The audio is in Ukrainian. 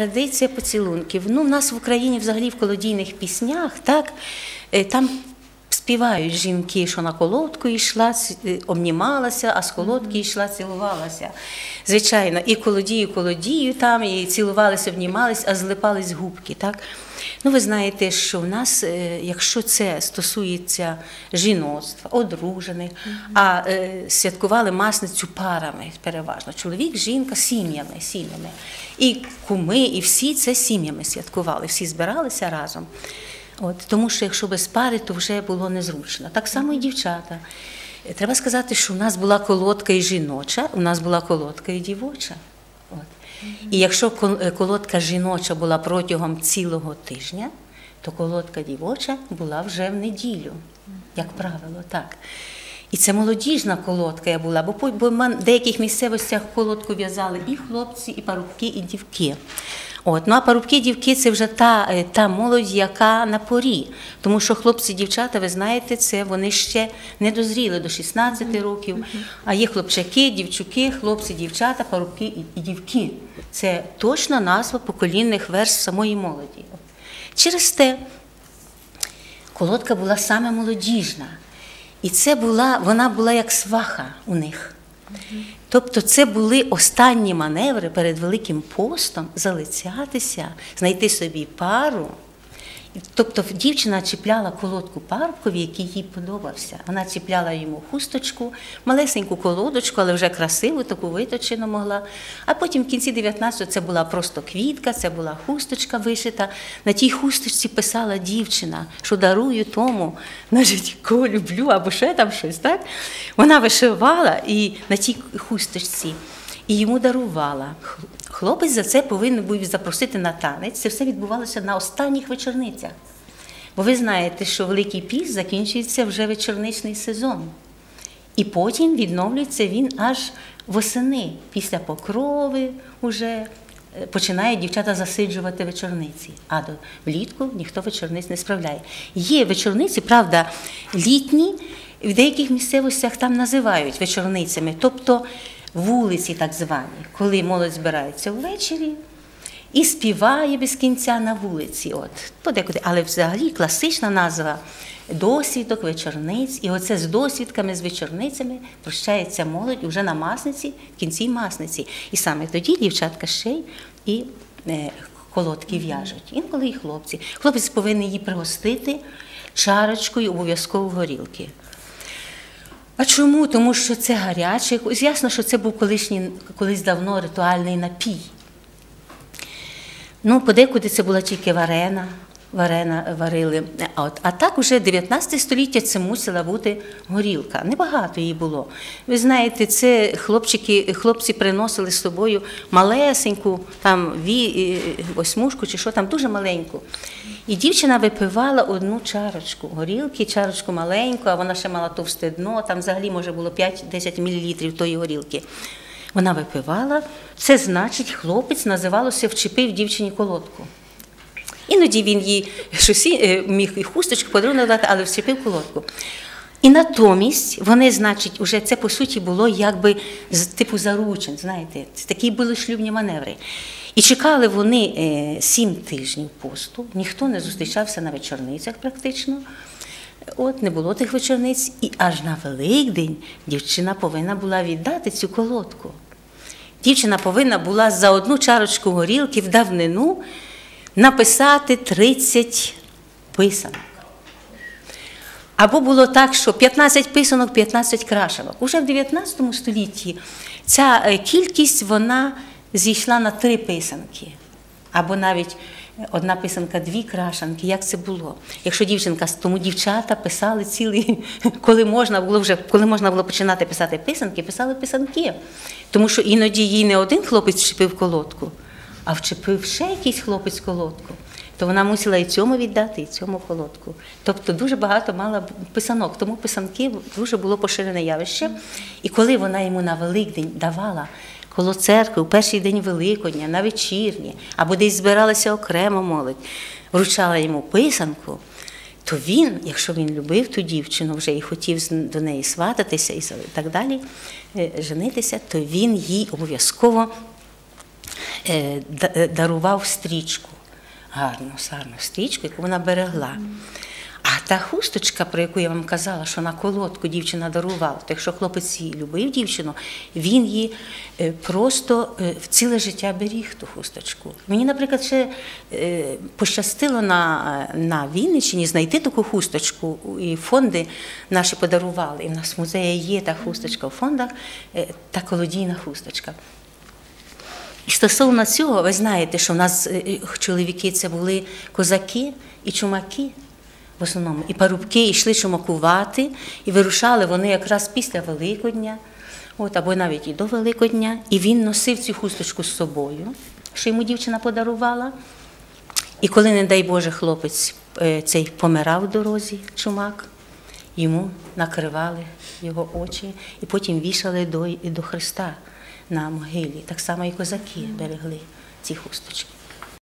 традиція поцілунків. Ну, в нас в Україні взагалі в колодійних піснях, так, е, там співають жінки, що на колодку йшла, е, обнімалася, а з колодки йшла, цілувалася. Звичайно, і колодію, колодію там, і цілувалися, обнімалися, а злипались губки. Так? Ну, ви знаєте, що в нас, е, якщо це стосується жіноцтва, одружених, а е, святкували масницю парами переважно. Чоловік, жінка, сім'ями, сім'ями. І куми, і всі це сім'ями святкували, всі збиралися разом. От, тому що якщо без пари, то вже було незручно. Так само і дівчата. Е, Треба сказати, що у нас була колодка і жіноча, у нас була колодка і дівоча. От. І якщо е, колодка жіноча була протягом цілого тижня, то колодка дівоча була вже в неділю, як правило, так. І це молодіжна колодка я була, бо, в в деяких місцевостях колодку в'язали і хлопці, і парубки, і дівки. От, ну а парубки, дівки це вже та, е, та молодь, яка на порі. Тому що хлопці, дівчата, ви знаєте, це вони ще не дозріли до 16 років. А є хлопчаки, дівчуки, хлопці, дівчата, парубки і, дівки. Це точна назва поколінних верств самої молоді. Через те колодка була саме молодіжна. І це була, вона була як сваха у них. Тобто це були останні маневри перед Великим постом залицятися, знайти собі пару. Тобто дівчина чіпляла колодку парубкові, який їй подобався. Вона чіпляла йому хусточку, малесеньку колодочку, але вже красиву, таку виточену могла. А потім в кінці 19-го це була просто квітка, це була хусточка вишита. На тій хусточці писала дівчина, що дарую тому, значить, кого люблю, або ще там щось. так? Вона вишивала і на тій хусточці і йому дарувала. Хлопець за це повинен був запросити на танець. Це все відбувалося на останніх вечорницях. Бо ви знаєте, що Великий Піс закінчується вже вечорничний сезон. І потім відновлюється він аж восени. Після покрови вже починають дівчата засиджувати вечорниці. А до влітку ніхто вечорниць не справляє. Є вечорниці, правда, літні, в деяких місцевостях там називають вечорницями, тобто вулиці так звані, коли молодь збирається ввечері. І співає без кінця на вулиці. От, подекуди. Але взагалі класична назва досвідок, вечорниць. І оце з досвідками, з вечорницями прощається молодь уже на масниці, в кінці масниці. І саме тоді дівчатка ще й і е, колодки в'яжуть. Інколи і хлопці. Хлопець повинен її пригостити чарочкою обов'язково горілки. А чому? Тому що це гаряче. Ясно, що це був колишній, колись давно ритуальний напій. Ну, подекуди це була тільки варена, варена варили. А, от, а так уже 19 століття це мусила бути горілка. Небагато її було. Ви знаєте, це хлопчики, хлопці приносили з собою малесеньку, там ві, е, восьмушку чи що там, дуже маленьку. І дівчина випивала одну чарочку горілки, чарочку маленьку, а вона ще мала товсте дно, там взагалі може було 5-10 мл тої горілки. Вона випивала, це значить, хлопець називалося вчепив дівчині колодку. Іноді він їй щось е, міг і хусточку подарунок дати, але вчепив колодку. І натомість вони, значить, уже це по суті було якби з типу заручин, знаєте, такі були шлюбні маневри. І чекали вони е, сім тижнів посту, ніхто не зустрічався на вечорницях практично. От не було тих вечорниць, і аж на Великдень дівчина повинна була віддати цю колодку. Дівчина повинна була за одну чарочку горілки в давнину написати 30 писанок. Або було так, що 15 писанок, 15 крашенок. Уже в 19 столітті ця е, кількість вона зійшла на три писанки. Або навіть одна писанка, дві крашанки. Як це було? Якщо дівчинка, тому дівчата писали цілий, коли можна було вже, коли можна було починати писати писанки, писали писанки. Тому що іноді їй не один хлопець вчепив колодку, а вчепив ще якийсь хлопець колодку. То вона мусила і цьому віддати, і цьому колодку. Тобто дуже багато мала писанок, тому писанки дуже було поширене явище. І коли вона йому на Великдень давала коло церкви у перший день Великодня, на вечірні, або десь збиралася окремо молодь, вручала йому писанку, то він, якщо він любив ту дівчину вже і хотів до неї свататися і так далі, женитися, то він їй обов'язково е, е, дарував стрічку, гарну, гарну стрічку, яку вона берегла. А та хусточка, про яку я вам казала, що на колодку дівчина дарувала, то якщо хлопець її любив дівчину, він її е, просто е, в ціле життя беріг ту хусточку. Мені, наприклад, ще е, пощастило на, на Вінниччині знайти таку хусточку, і фонди наші подарували. І в нас в музеї є та хусточка у фондах, е, та колодійна хусточка. І стосовно цього, ви знаєте, що в нас е, е, чоловіки це були козаки і чумаки. В основному і парубки йшли чумакувати, і вирушали вони якраз після Великодня, от, або навіть і до Великодня. І він носив цю хусточку з собою, що йому дівчина подарувала. І коли, не дай Боже, хлопець е, цей помирав в дорозі, чумак, йому накривали його очі і потім вішали до, до Христа на могилі. Так само і козаки берегли ці хусточки.